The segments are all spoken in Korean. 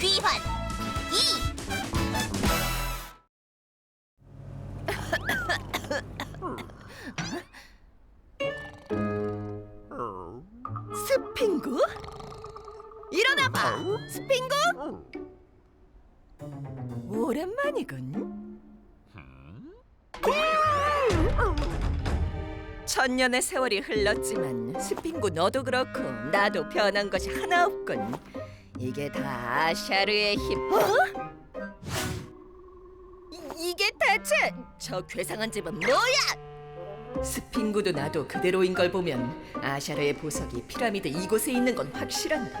귀환 이 스핑구? 일어나봐, 스핑구. 오랜만이군. 천년의 세월이 흘렀지만 스핑구 너도 그렇고 나도 변한 것이 하나 없군. 이게 다 아샤르의 힘. 어? 이, 이게 대체 저 괴상한 집은 뭐야? 스핑구도 나도 그대로인 걸 보면 아샤르의 보석이 피라미드 이곳에 있는 건 확실한데.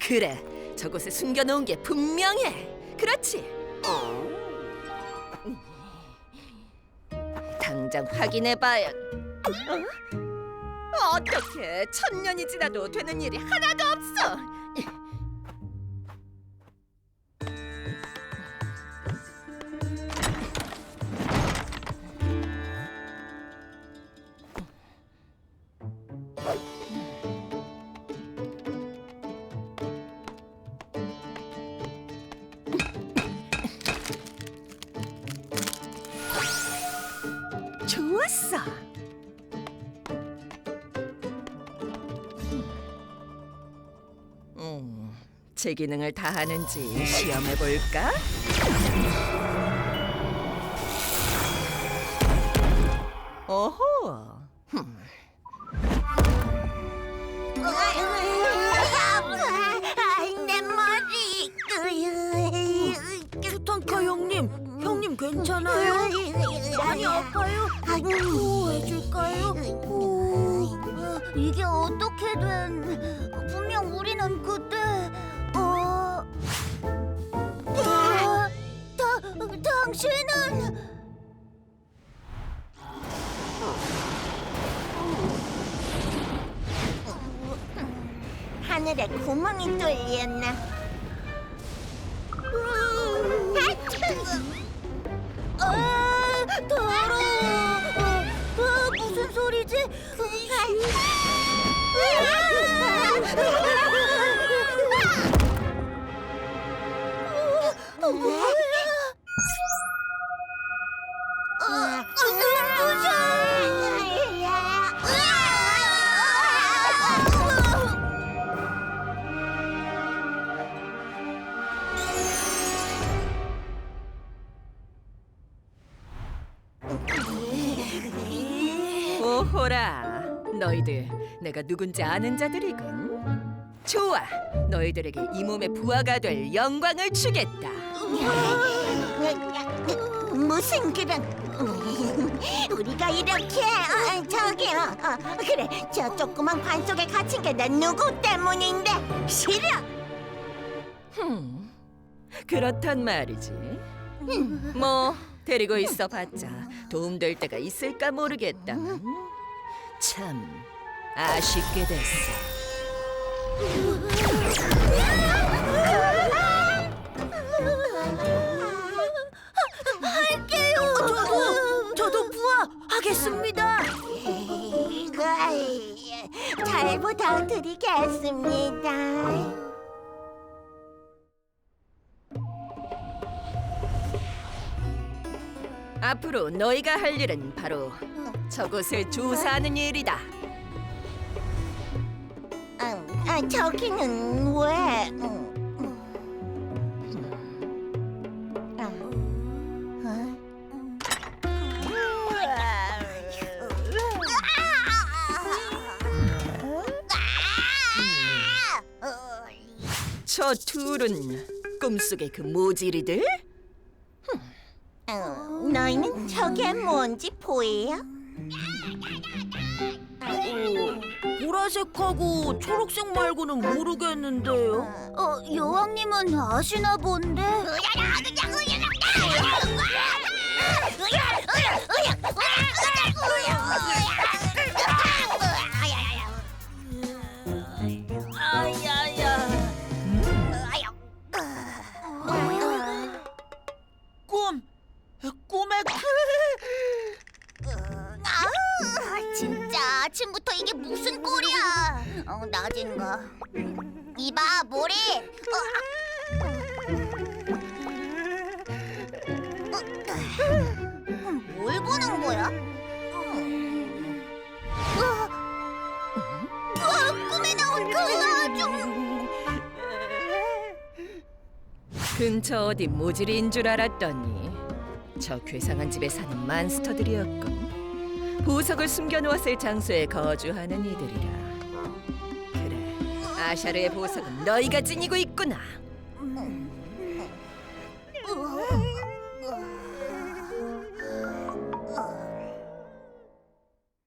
그래, 저곳에 숨겨놓은 게 분명해. 그렇지? 당장 확인해봐야. 어? 어떻게 천년이 지나도 되는 일이 하나도 없어? 제 기능을 다 하는지 시험해 볼까? 오호. 큐탄카 형님, 형님 괜찮아요? 많이 아파요? 오, 해줄까요? 이게 어떻게 된 분명 우리는 그때 당신은 하늘에 구멍이 뚫렸나? 오호라. 너희들 내가 누군지 아는 자들이군. 좋아. 너희들에게 이 몸의 부하가 될 영광을 주겠다. 무슨 그런 우리가 이렇게 어, 저기요 어, 그래 저 조그만 관 속에 갇힌 게 난 누구 때문인데 싫어 흠. 그렇단 말이지. 뭐 데리고 있어 봤자 도움될 때가 있을까 모르겠다. 참 아쉽게 됐어. 할게요 저도, 저도 부하 하겠습니다. 잘 부탁드리겠습니다 앞으로 너희가 할 일은 바로 저곳을 조사하는 일이다. 아, 아, 저기는 왜 음, 아, 어? 저 둘은 꿈속의 그 모지리들? 어, 너희는 저게 뭔지 보여? 보라색하고 초록색 말고는 모르겠는데요. 어, 여왕님은 아시나 본데. 아야야. 낮인가? 이봐, 모래! 어, 아. 어, 뭘 보는 거야? 어. 어. 어 꿈에 나온 그 아주... 근처 어디 모질인 줄 알았더니 저 괴상한 집에 사는 만스터들이었고 보석을 숨겨놓았을 장소에 거주하는 이들이라 아샤르의 보석은 너희가 지니고 있구나.